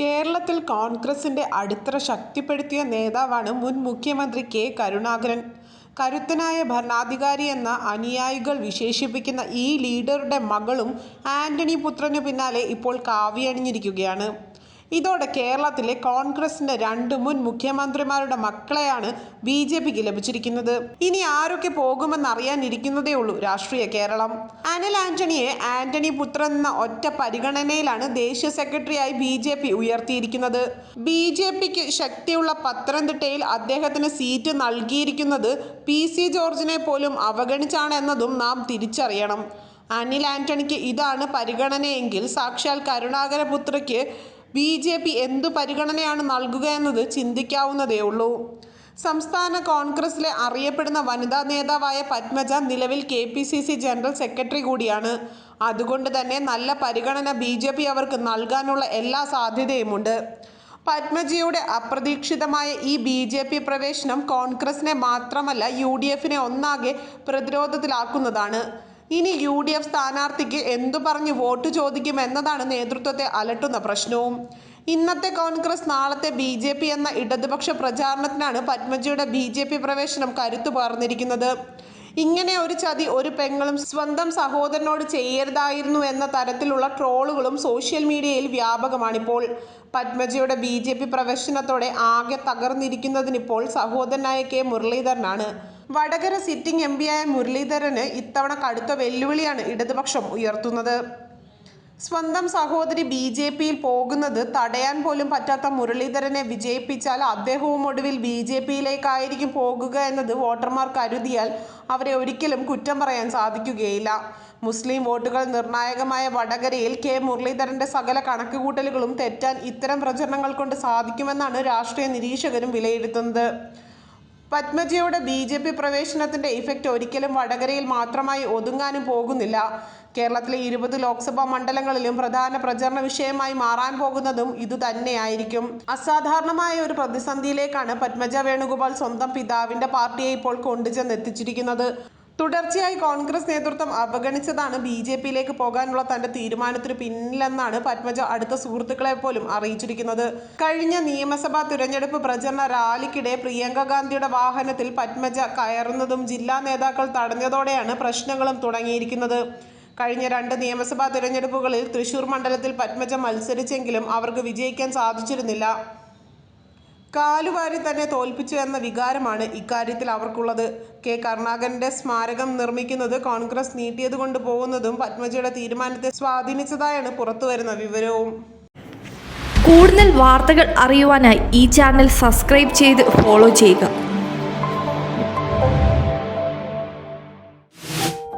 കേരളത്തിൽ കോൺഗ്രസിന്റെ അടിത്തറ ശക്തിപ്പെടുത്തിയ നേതാവാണ് മുൻ മുഖ്യമന്ത്രി കെ കരുണാകരൻ. കരുത്തനായ ഭരണാധികാരിയെന്ന അനുയായികൾ വിശേഷിപ്പിക്കുന്ന ഈ ലീഡറുടെ മകളും ആന്റണി പുത്രനു പിന്നാലെ ഇപ്പോൾ കാവിയണിഞ്ഞിരിക്കുകയാണ്. ഇതോടെ കേരളത്തിലെ കോൺഗ്രസിന്റെ രണ്ട് മുൻ മുഖ്യമന്ത്രിമാരുടെ മക്കളെയാണ് ബി ജെ പിക്ക് ലഭിച്ചിരിക്കുന്നത്. ഇനി ആരൊക്കെ പോകുമെന്നറിയാനിരിക്കുന്നതേയുള്ളൂ രാഷ്ട്രീയ കേരളം. അനിൽ ആന്റണിയെ ആന്റണി പുത്രൻ എന്ന ഒറ്റ പരിഗണനയിലാണ് ദേശീയ സെക്രട്ടറിയായി ബി ജെ പി ഉയർത്തിയിരിക്കുന്നത്. ബി ജെ പിക്ക് ശക്തിയുള്ള പത്തനംതിട്ടയിൽ അദ്ദേഹത്തിന് സീറ്റ് നൽകിയിരിക്കുന്നത് പി സി ജോർജിനെ പോലും അവഗണിച്ചാണ് എന്നതും നാം തിരിച്ചറിയണം. അനിൽ ആന്റണിക്ക് ഇതാണ് പരിഗണനയെങ്കിൽ സാക്ഷാൽ കരുണാകരപുത്രയ്ക്ക് ബിജെപി എന്തു പരിഗണനയാണ് നൽകുക എന്നത് ചിന്തിക്കാവുന്നതേ ഉള്ളൂ സംസ്ഥാന കോൺഗ്രസിലെ അറിയപ്പെടുന്ന വനിതാ നേതാവായ പത്മജ നിലവിൽ K P C C general secretary കൂടിയാണ്. അതുകൊണ്ട് തന്നെ നല്ല പരിഗണന ബി ജെ പി അവർക്ക് നൽകാനുള്ള എല്ലാ സാധ്യതയുമുണ്ട്. പത്മജിയുടെ അപ്രതീക്ഷിതമായ ഈ ബി ജെ പി പ്രവേശനം കോൺഗ്രസിനെ മാത്രമല്ല യു ഡി എഫിനെ ഒന്നാകെ പ്രതിരോധത്തിലാക്കുന്നതാണ്. ഇനി യു ഡി എഫ് സ്ഥാനാർത്ഥിക്ക് എന്തു പറഞ്ഞ് വോട്ട് ചോദിക്കും എന്നതാണ് നേതൃത്വത്തെ അലട്ടുന്ന പ്രശ്നവും. ഇന്നത്തെ കോൺഗ്രസ് നാളത്തെ ബി ജെ പി എന്ന ഇടതുപക്ഷ പ്രചാരണത്തിനാണ് പത്മജിയുടെ ബി ജെ പി പ്രവേശനം കരുത്തു പകർന്നിരിക്കുന്നത്. ഇങ്ങനെ ഒരു ചതി ഒരു പെങ്ങളും സ്വന്തം സഹോദരനോട് ചെയ്യരുതായിരുന്നു എന്ന തരത്തിലുള്ള ട്രോളുകളും സോഷ്യൽ മീഡിയയിൽ വ്യാപകമാണിപ്പോൾ. പത്മജിയുടെ ബി ജെ പി പ്രവേശനത്തോടെ ആകെ തകർന്നിരിക്കുന്നതിനിപ്പോൾ സഹോദരനായ കെ മുരളീധരനാണ്. വടകര സിറ്റിംഗ് എംപിയായ മുരളീധരന് ഇത്തവണ കടുത്ത വെല്ലുവിളിയാണ് ഇടതുപക്ഷം ഉയർത്തുന്നത്. സ്വന്തം സഹോദരി ബി ജെ പിയിൽ പോകുന്നത് തടയാൻ പോലും പറ്റാത്ത മുരളീധരനെ വിജയിപ്പിച്ചാൽ അദ്ദേഹവും ഒടുവിൽ ബി ജെ പിയിലേക്കായിരിക്കും പോകുക എന്നത് വോട്ടർമാർ കരുതിയാൽ അവരെ ഒരിക്കലും കുറ്റം പറയാൻ സാധിക്കുകയില്ല. മുസ്ലിം വോട്ടുകൾ നിർണായകമായ വടകരയിൽ കെ മുരളീധരന്റെ സകല കണക്കുകൂട്ടലുകളും തെറ്റാൻ ഇത്തരം പ്രചരണങ്ങൾ കൊണ്ട് സാധിക്കുമെന്നാണ് രാഷ്ട്രീയ നിരീക്ഷകരും വിലയിരുത്തുന്നത്. പത്മജയുടെ പി പ്രവേശനത്തിന്റെ ഇഫക്റ്റ് ഒരിക്കലും വടകരയിൽ മാത്രമായി ഒതുങ്ങാനും പോകുന്നില്ല. കേരളത്തിലെ ഇരുപത് ലോക്സഭാ മണ്ഡലങ്ങളിലും പ്രധാന പ്രചരണ വിഷയമായി മാറാൻ പോകുന്നതും ഇതുതന്നെയായിരിക്കും. അസാധാരണമായ ഒരു പ്രതിസന്ധിയിലേക്കാണ് പത്മജ വേണുഗോപാൽ സ്വന്തം പിതാവിന്റെ പാർട്ടിയെ ഇപ്പോൾ കൊണ്ടുചെന്നെത്തിച്ചിരിക്കുന്നത്. തുടർച്ചയായി കോൺഗ്രസ് നേതൃത്വം അവഗണിച്ചതാണ് ബി ജെ പിയിലേക്ക് പോകാനുള്ള തന്റെ തീരുമാനത്തിന് പിന്നിലെന്നാണ് പത്മജ അടുത്ത സുഹൃത്തുക്കളെ പോലും അറിയിച്ചിരിക്കുന്നത്. കഴിഞ്ഞ നിയമസഭാ തിരഞ്ഞെടുപ്പ് പ്രചരണ റാലിക്കിടെ പ്രിയങ്ക ഗാന്ധിയുടെ വാഹനത്തിൽ പത്മജ കയറുന്നതും ജില്ലാ നേതാക്കൾ തടഞ്ഞതോടെയാണ് പ്രശ്നങ്ങളും തുടങ്ങിയിരിക്കുന്നത്. കഴിഞ്ഞ രണ്ട് നിയമസഭാ തിരഞ്ഞെടുപ്പുകളിൽ തൃശൂർ മണ്ഡലത്തിൽ പത്മജ മത്സരിച്ചെങ്കിലും അവർക്ക് വിജയിക്കാൻ സാധിച്ചിരുന്നില്ല. കാലുവാരി തന്നെ തോൽപ്പിച്ചു എന്ന വികാരമാണ് ഇക്കാര്യത്തിൽ അവർക്കുള്ളത്. കെ കരുണാകരന്റെ സ്മാരകം നിർമ്മിക്കുന്നത് കോൺഗ്രസ് നീട്ടിയത് കൊണ്ട് പോകുന്നതും പത്മജിയുടെ തീരുമാനത്തെ സ്വാധീനിച്ചതായാണ് പുറത്തുവരുന്ന വിവരവും. കൂടുതൽ വാർത്തകൾ അറിയുവാനായി ഈ ചാനൽ സബ്സ്ക്രൈബ് ചെയ്ത് ഫോളോ ചെയ്യുക